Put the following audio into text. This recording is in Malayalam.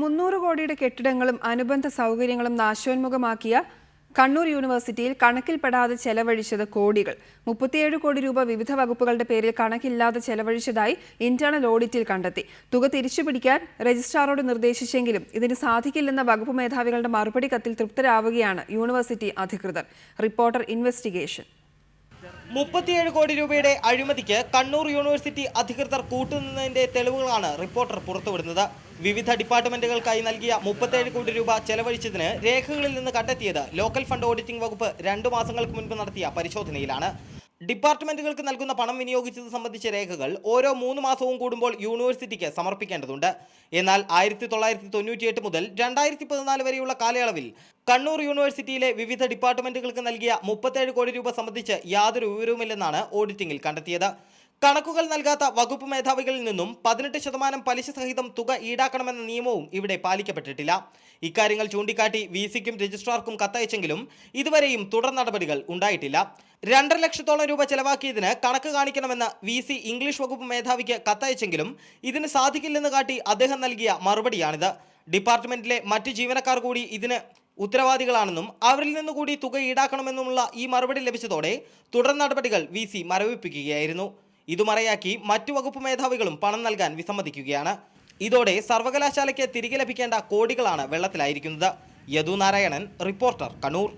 മുന്നൂറ് കോടിയുടെ കെട്ടിടങ്ങളും അനുബന്ധ സൗകര്യങ്ങളും നാശോന്മുഖമാക്കിയ കണ്ണൂർ യൂണിവേഴ്സിറ്റിയിൽ കണക്കിൽപ്പെടാതെ ചെലവഴിച്ചത് കോടികൾ. മുപ്പത്തിയേഴ് കോടി രൂപ വിവിധ വകുപ്പുകളുടെ പേരിൽ കണക്കില്ലാതെ ചെലവഴിച്ചതായി ഇന്റേണൽ ഓഡിറ്റിൽ കണ്ടെത്തി. തുക തിരിച്ചുപിടിക്കാൻ രജിസ്ട്രാറോട് നിർദ്ദേശിച്ചെങ്കിലും ഇതിന് സാധിക്കില്ലെന്ന വകുപ്പ് മേധാവികളുടെ മറുപടി കത്തിൽ തൃപ്തരാവുകയാണ് യൂണിവേഴ്സിറ്റി അധികൃതർ. Reporter investigation. മുപ്പത്തിയേഴ് കോടി രൂപയുടെ അഴിമതിക്ക് കണ്ണൂർ യൂണിവേഴ്സിറ്റി അധികൃതർ കൂട്ടുനിന്നതിന്റെ തെളിവുകളാണ് റിപ്പോർട്ടർ പുറത്തുവിടുന്നത്. വിവിധ ഡിപ്പാർട്ട്മെന്റുകൾക്കായി നൽകിയ മുപ്പത്തേഴ് കോടി രൂപ ചെലവഴിച്ചതിന് രേഖകളിൽ നിന്ന് കണ്ടെത്തിയത് ലോക്കൽ ഫണ്ട് ഓഡിറ്റിംഗ് വകുപ്പ് രണ്ടു മാസങ്ങൾക്ക് മുൻപ് നടത്തിയ പരിശോധനയിലാണ്. ഡിപ്പാർട്ട്മെന്റുകൾക്ക് നൽകുന്ന പണം വിനിയോഗിച്ചത് സംബന്ധിച്ച രേഖകൾ ഓരോ മൂന്ന് മാസവും കൂടുമ്പോൾ യൂണിവേഴ്സിറ്റിക്ക് സമർപ്പിക്കേണ്ടതുണ്ട്. എന്നാൽ ആയിരത്തി തൊള്ളായിരത്തി തൊണ്ണൂറ്റിയെട്ട് മുതൽ രണ്ടായിരത്തി പതിനാല് വരെയുള്ള കാലയളവിൽ കണ്ണൂർ യൂണിവേഴ്സിറ്റിയിലെ വിവിധ ഡിപ്പാർട്ട്മെന്റുകൾക്ക് നൽകിയ മുപ്പത്തേഴ് കോടി രൂപ സംബന്ധിച്ച് യാതൊരു വിവരവുമില്ലെന്നാണ് ഓഡിറ്റിംഗിൽ കണ്ടെത്തിയത്. കണക്കുകൾ നൽകാത്ത വകുപ്പ് മേധാവികളിൽ നിന്നും പതിനെട്ട് ശതമാനം പലിശ സഹിതം തുക ഈടാക്കണമെന്ന നിയമവും ഇവിടെ പാലിക്കപ്പെട്ടിട്ടില്ല. ഇക്കാര്യങ്ങൾ ചൂണ്ടിക്കാട്ടി വി സിക്കും രജിസ്ട്രാർക്കും കത്തയച്ചെങ്കിലും ഇതുവരെയും തുടർ നടപടികൾ ഉണ്ടായിട്ടില്ല. രണ്ടര ലക്ഷത്തോളം രൂപ ചെലവാക്കിയതിന് കണക്ക് കാണിക്കണമെന്ന് വി സി ഇംഗ്ലീഷ് വകുപ്പ് മേധാവിക്ക് കത്തയച്ചെങ്കിലും ഇതിന് സാധിക്കില്ലെന്ന് കാട്ടി അദ്ദേഹം നൽകിയ മറുപടിയാണിത്. ഡിപ്പാർട്ട്മെന്റിലെ മറ്റ് ജീവനക്കാർ കൂടി ഇതിന് ഉത്തരവാദികളാണെന്നും അവരിൽ നിന്ന് കൂടി തുക ഈടാക്കണമെന്നുമുള്ള ഈ മറുപടി ലഭിച്ചതോടെ തുടർ നടപടികൾ വി സി മരവിപ്പിക്കുകയായിരുന്നു. ഇതുമറയാക്കി മറ്റു വകുപ്പ് മേധാവികളും പണം നൽകാൻ വിസമ്മതിക്കുകയാണ്. ഇതോടെ സർവകലാശാലയ്ക്ക് തിരികെ ലഭിക്കേണ്ട കോടികളാണ് വെള്ളത്തിലായിരിക്കുന്നത്. യദു നാരായണൻ റിപ്പോർട്ടർ കണ്ണൂർ.